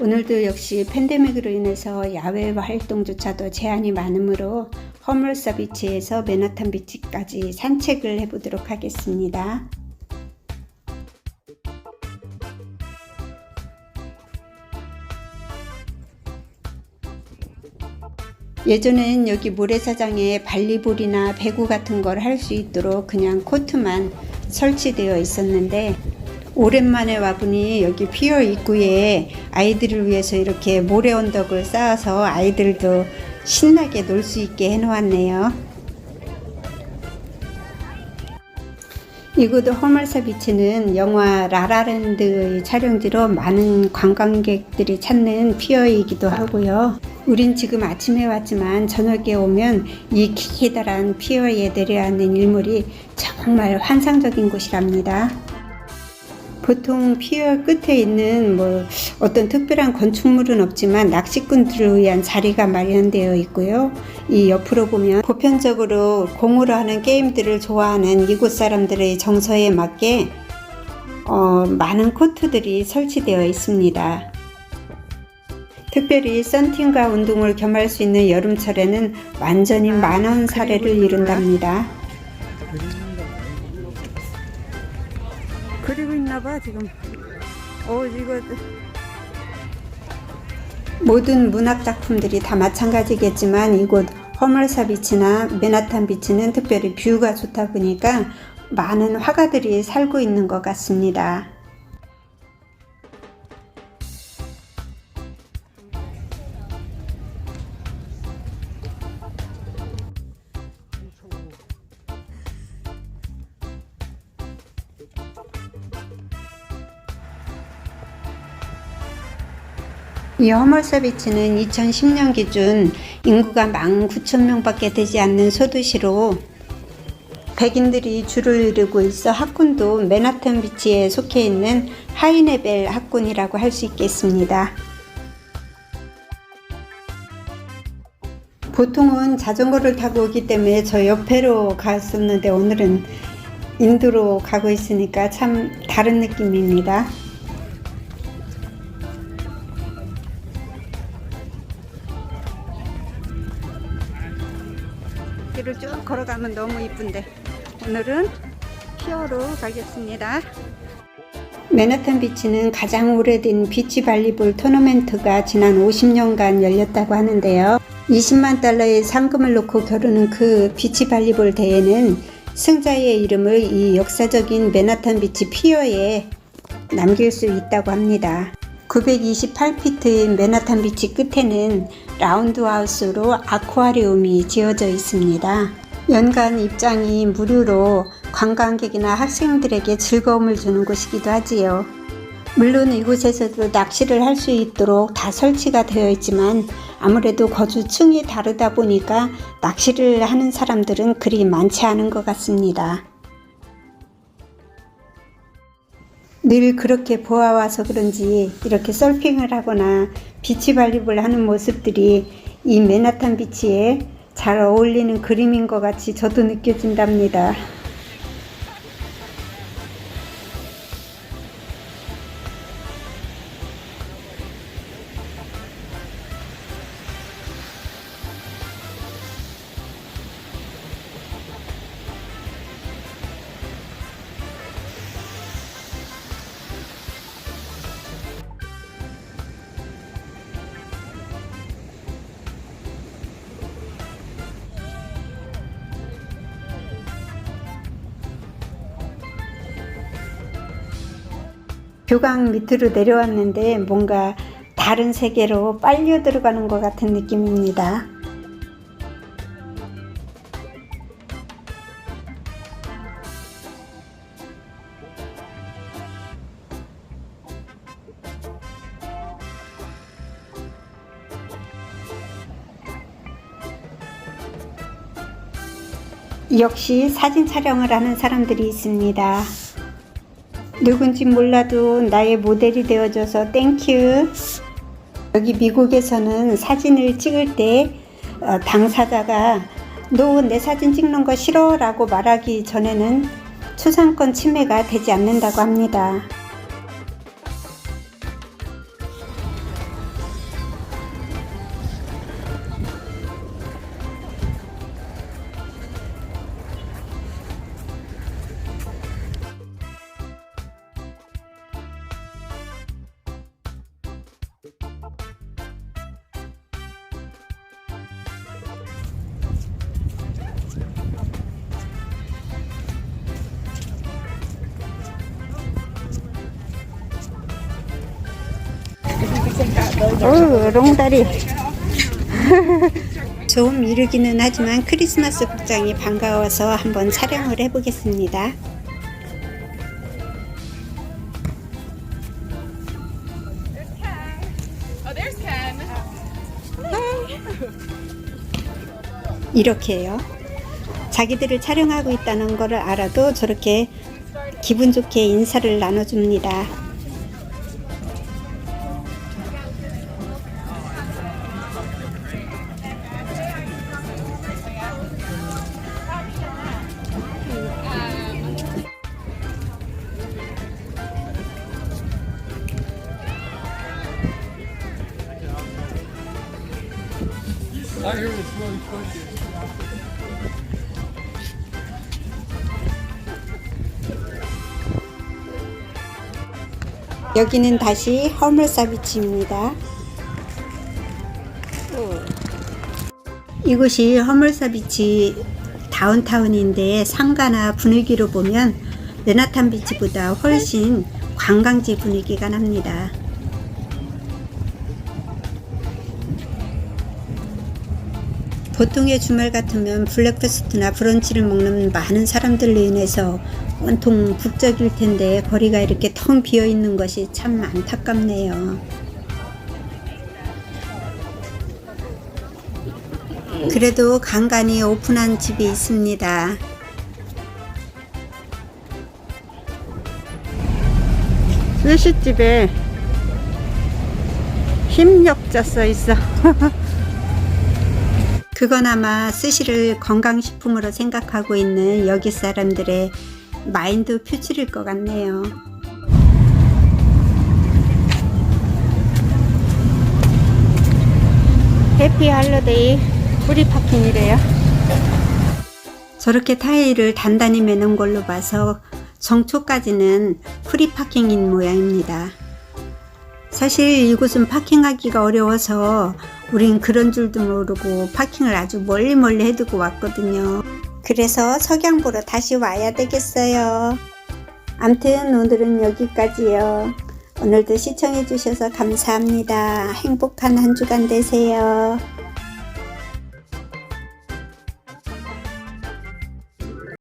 오늘도 역시 팬데믹으로 인해서 야외 활동조차도 제한이 많으므로 허물사 비치에서 맨하탄 비치까지 산책을 해보도록 하겠습니다. 예전엔 여기 모래사장에 발리볼이나 배구 같은 걸 할 수 있도록 그냥 코트만 설치되어 있었는데 오랜만에 와보니 여기 피어 입구에 아이들을 위해서 이렇게 모래 언덕을 쌓아서 아이들도 신나게 놀 수 있게 해놓았네요. 이곳 허멀사 비치는 영화 라라랜드의 촬영지로 많은 관광객들이 찾는 피어이기도 하고요. 우린 지금 아침에 왔지만 저녁에 오면 이 기다란 피어에 내려앉는 일몰이 정말 환상적인 곳이랍니다. 보통 피어 끝에 있는 뭐 어떤 특별한 건축물은 없지만 낚시꾼들을 위한 자리가 마련되어 있고요. 이 옆으로 보면 보편적으로 공으로 하는 게임들을 좋아하는 이곳 사람들의 정서에 맞게 어, 많은 코트들이 설치되어 있습니다. 특별히 썬팅과 운동을 겸할 수 있는 여름철에는 완전히 만원 사례를 이룬답니다. 있나 봐 지금. 어 이거 모든 문학 작품들이 다 마찬가지겠지만 이곳 허멀사 비치나 맨하탄 비치는 특별히 뷰가 좋다 보니까 많은 화가들이 살고 있는 것 같습니다. 이 허멀사 비치는 2010년 기준 인구가 19,000명밖에 되지 않는 소도시로 백인들이 주를 이루고 있어 학군도 맨하탄 비치에 속해 있는 하이네벨 학군이라고 할 수 있겠습니다. 보통은 자전거를 타고 오기 때문에 저 옆에로 갔었는데 오늘은 인도로 가고 있으니까 참 다른 느낌입니다. 길을 쭉 걸어가면 너무 이쁜데 오늘은 피어로 가겠습니다. 맨하탄 비치는 가장 오래된 비치 발리볼 토너멘트가 지난 50년간 열렸다고 하는데요. 20만 달러의 상금을 놓고 겨루는 그 비치 발리볼 대회는 승자의 이름을 이 역사적인 맨하탄 비치 피어에 남길 수 있다고 합니다. 928피트인 맨하탄 비치 끝에는 라운드하우스로 아쿠아리움이 지어져 있습니다. 연간 입장이 무료로 관광객이나 학생들에게 즐거움을 주는 곳이기도 하지요. 물론 이곳에서도 낚시를 할 수 있도록 다 설치가 되어 있지만 아무래도 거주층이 다르다 보니까 낚시를 하는 사람들은 그리 많지 않은 것 같습니다. 늘 그렇게 보아와서 그런지 이렇게 서핑을 하거나 비치 발리볼 하는 모습들이 이 맨하탄 비치에 잘 어울리는 그림인 것 같이 저도 느껴진답니다. 교강 밑으로 내려왔는데 뭔가 다른 세계로 빨려 들어가는 것 같은 느낌입니다. 역시 사진 촬영을 하는 사람들이 있습니다. 누군지 몰라도 나의 모델이 되어줘서 땡큐. 여기 미국에서는 사진을 찍을 때 어, 당사자가 너 내 사진 찍는 거 싫어 라고 말하기 전에는 초상권 침해가 되지 않는다고 합니다. 오, 롱다리. 좀 이르기는 하지만 크리스마스 복장이 반가워서 한번 촬영을 해보겠습니다. 이렇게요. 자기들을 촬영하고 있다는 것을 알아도 저렇게 기분 좋게 인사를 나눠줍니다. 여기는 다시 허물사 비치입니다. 이곳이 허물사 비치 다운타운인데 상가나 분위기로 보면 맨하탄 비치보다 훨씬 관광지 분위기가 납니다. 보통의 주말 같으면 블랙퍼스트나 브런치를 먹는 많은 사람들로 인해서 온통 북적일 텐데 거리가 이렇게 텅 비어 있는 것이 참 안타깝네요. 그래도 간간히 오픈한 집이 있습니다. 스시집에 힘력자 써 있어. 그건 아마 스시를 건강식품으로 생각하고 있는 여기 사람들의 마인드 표출일 것 같네요. 해피 할로데이 프리 파킹이래요. 저렇게 타일을 단단히 매는 걸로 봐서 정초까지는 프리 파킹인 모양입니다. 사실 이곳은 파킹하기가 어려워서 우린 그런 줄도 모르고 파킹을 아주 멀리 멀리 해두고 왔거든요. 그래서 석양 보러 다시 와야 되겠어요. 암튼 오늘은 여기까지요. 오늘도 시청해주셔서 감사합니다. 행복한 한 주간 되세요.